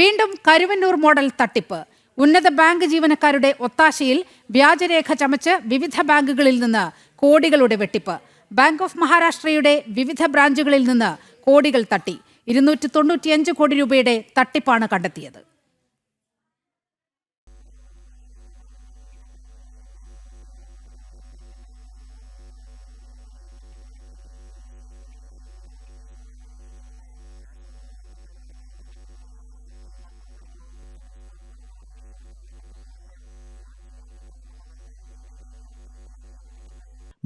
വീണ്ടും കരുവന്നൂർ മോഡൽ തട്ടിപ്പ്. ഉന്നത ബാങ്ക് ജീവനക്കാരുടെ ഒത്താശയിൽ വ്യാജരേഖ ചമച്ച് വിവിധ ബാങ്കുകളിൽ നിന്ന് കോടികളുടെ വെട്ടിപ്പ്. ബാങ്ക് ഓഫ് മഹാരാഷ്ട്രയുടെ വിവിധ ബ്രാഞ്ചുകളിൽ നിന്ന് കോടികൾ തട്ടി. ഇരുന്നൂറ്റി തൊണ്ണൂറ്റിയഞ്ച് കോടി രൂപയുടെ തട്ടിപ്പാണ് കണ്ടെത്തിയത്.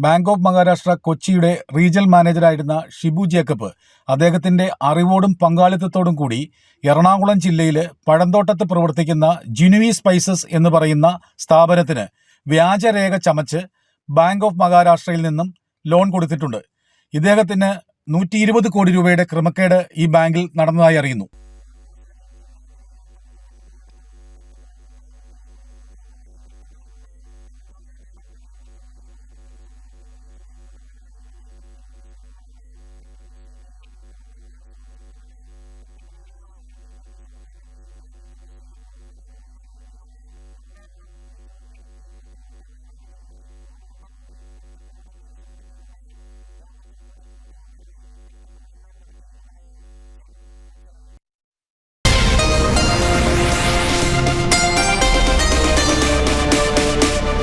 ബാങ്ക് ഓഫ് മഹാരാഷ്ട്ര കൊച്ചിയുടെ റീജിയൽ മാനേജറായിരുന്ന ഷിബു ജേക്കബ് അദ്ദേഹത്തിന്റെ അറിവോടും പങ്കാളിത്തത്തോടും കൂടി എറണാകുളം ജില്ലയിൽ പഴന്തോട്ടത്ത് പ്രവർത്തിക്കുന്ന ജിനുവി സ്പൈസസ് എന്ന് പറയുന്ന സ്ഥാപനത്തിന് വ്യാജരേഖ ചമച്ച് ബാങ്ക് ഓഫ് മഹാരാഷ്ട്രയിൽ നിന്നും ലോൺ കൊടുത്തിട്ടുണ്ട്. ഇദ്ദേഹത്തിന് നൂറ്റി ഇരുപത് കോടി രൂപയുടെ ക്രമക്കേട് ഈ ബാങ്കിൽ നടന്നതായി അറിയുന്നു.